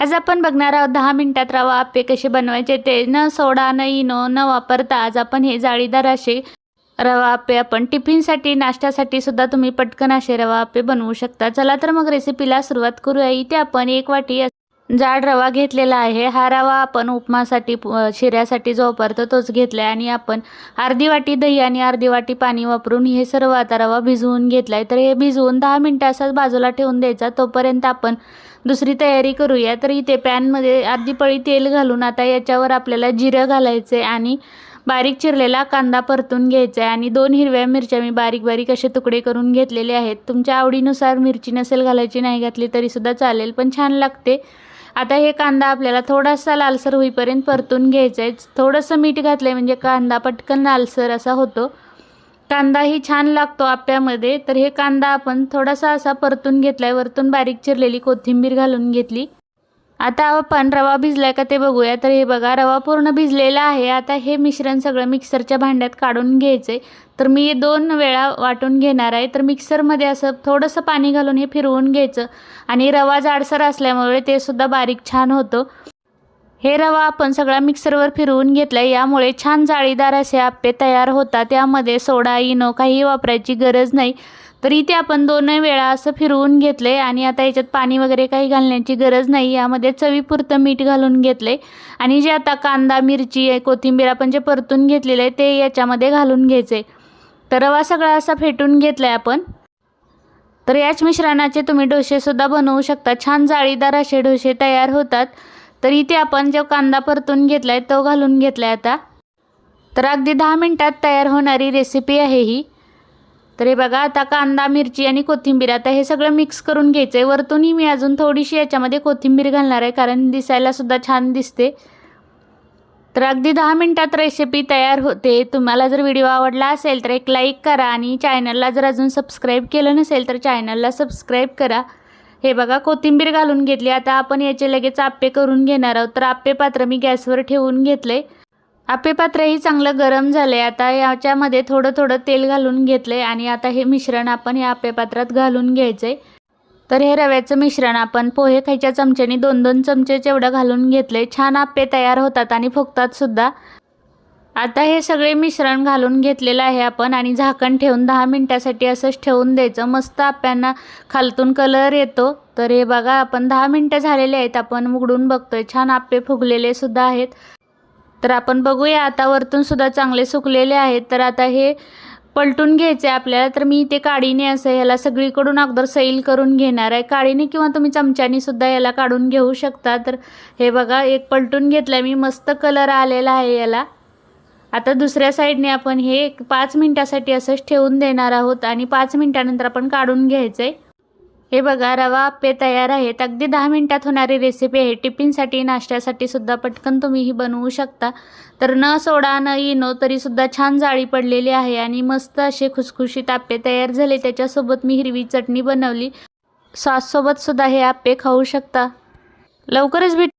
आज आपण बघणार आहोत दहा मिनिटात रवा आप्पे कसे बनवायचे ते. न सोडा न इनो न वापरता आज आपण हे जाळीदार असे रवा आप्पे आपण टिफिनसाठी नाश्त्यासाठी सुद्धा तुम्ही पटकन असे रवा आप्पे बनवू शकता. चला तर मग रेसिपीला सुरुवात करूया. इथे आपण एक वाटी जाड रवा घेतलेला आहे. हा रवा आपण उपमासाठी शिऱ्यासाठी जो वापरतो तोच घेतला आहे आणि आपण अर्धी वाटी दही आणि अर्धी वाटी पाणी वापरून हे सर्व आता रवा भिजवून घेतला आहे तर हे भिजवून दहा मिनटं असंच बाजूला ठेवून द्यायचा. तोपर्यंत आपण दुसरी तयारी करूया. तर इथे पॅनमध्ये अर्धी पळी तेल घालून आता याच्यावर आपल्याला जिरं घालायचं आहे आणि बारीक चिरलेला कांदा परतून घ्यायचा आहे आणि दोन हिरव्या मिरच्या मी बारीक बारीक असे तुकडे करून घेतलेले आहेत. तुमच्या आवडीनुसार मिरची नसेल घालायची नाही घातली तरीसुद्धा चालेल पण छान लागते. आता हे कांदा आपल्याला थोडासा लालसर होईपर्यंत परतून घ्यायचा आहे थोडंसं मीठ घातलं आहे म्हणजे कांदा पटकन लालसर असा होतो. कांदाही छान लागतो आप्यामध्ये तर हे कांदा आपण थोडासा असा परतून घेतला आहे वरतून बारीक चिरलेली कोथिंबीर घालून घेतली. आता आपण रवा भिजलाय का ते बघूया. तर हे बघा रवा पूर्ण भिजलेला आहे. आता हे मिश्रण सगळं मिक्सरच्या भांड्यात काढून घ्यायचं आहे तर मी दोन वेळा वाटून घेणार आहे. तर मिक्सरमध्ये असं थोडंसं पाणी घालून हे फिरवून घ्यायचं. आणि रवा जाडसर असल्यामुळे ते सुद्धा बारीक छान होतं. हे रवा आपण सगळा मिक्सरवर फिरवून घेतला यामुळे छान जाळीदार असे आप्पे तयार होतात. त्यामध्ये सोडा इनो काही वापरायची गरज नाही. तर इथे आपण दोन वेळा असं फिरवून घेतले आणि आता याच्यात पाणी वगैरे काही घालण्याची गरज नाही. यामध्ये चवीपुरतं मीठ घालून घेतले आणि जे आता कांदा मिरची कोथिंबीर आपण जे परतून घेतलेलं आहे ते याच्यामध्ये घालून घ्यायचे तर रवा सगळा असा फेटून घेतला आहे आपण. तर याच मिश्रणाचे तुम्ही डोसेसुद्धा बनवू शकता. छान जाळीदार असे डोसे तयार होतात. तर इथे आपण जो कांदा परतून घेतला आहे तो घालून घेतला आहे आता. तर अगदी दहा मिनटात तयार होणारी रेसिपी आहे ही. तर हे बघा आता कांदा मिरची आणि कोथिंबीर आता हे सगळं मिक्स करून घ्यायचं आहे वरतूनही मी अजून थोडीशी याच्यामध्ये कोथिंबीर घालणार आहे कारण दिसायलासुद्धा छान दिसते. तर अगदी दहा मिनटात रेसिपी तयार होते. तुम्हाला जर व्हिडिओ आवडला असेल तर एक लाईक करा आणि चॅनलला जर अजून सबस्क्राईब केलं नसेल तर चॅनलला सबस्क्राईब करा. हे बघा कोथिंबीर घालून घेतली. आता आपण याचे लगेच आप्पे करून घेणार आहोत. तर आप्पे पात्र मी गॅसवर ठेवून घेतले. आप्पे पात्रही चांगलं गरम झालं. आहे आता याच्यामध्ये थोडं थोडं तेल घालून घेतलं. आहे आणि आता हे मिश्रण आपण या आप्पे पात्रात घालून घ्यायचे तर हे रव्याचं मिश्रण आपण पोहे खायच्या चमच्याने दोन दोन चमचे जेवढं घालून घेतले. छान आप्पे तयार होतात आणि फुगतात सुद्धा. आता हे सगळे मिश्रण घालून घेतलेलं आहे आपण आणि झाकण ठेवून दहा मिनटासाठी असंच ठेवून द्यायचं. मस्त आप्यांना खालतून कलर येतो. तर हे बघा आपण दहा मिनटं झालेले आहेत. आपण उघडून बघतोय. छान आप्पे फुगलेले सुद्धा आहेत. तर आपण बघूया आता वरतून सुद्धा चांगले सुकलेले आहेत. तर आता हे पलटून घ्यायचे आपल्याला. तर मी ते काडीने असं ह्याला सगळीकडून अगोदर सैल करून घेणार आहे. काडीने किंवा तुम्ही चमच्याने सुद्धा याला काढून घेऊ शकता. तर हे बघा एक पलटून घेतलं मी मस्त कलर आलेला आहे याला. आता दुसऱ्या साईडने आपण हे एक पाच मिनटासाठी असंच ठेवून देणार आहोत आणि पाच मिनटानंतर आपण काढून घ्यायचं आहे हे बघा रवा आप्पे तयार आहेत. अगदी दहा मिनटात होणारी रेसिपी आहे. टिफिनसाठी नाश्त्यासाठी सुद्धा पटकन तुम्ही ही बनवू शकता. तर न सोडा न इनो तरीसुद्धा छान जाळी पडलेली आहे आणि मस्त असे खुसखुशीत आप्पे तयार झाले. त्याच्यासोबत मी हिरवी चटणी बनवली. सॉससोबत सुद्धा हे आप्पे खाऊ शकता. लवकरच भेट.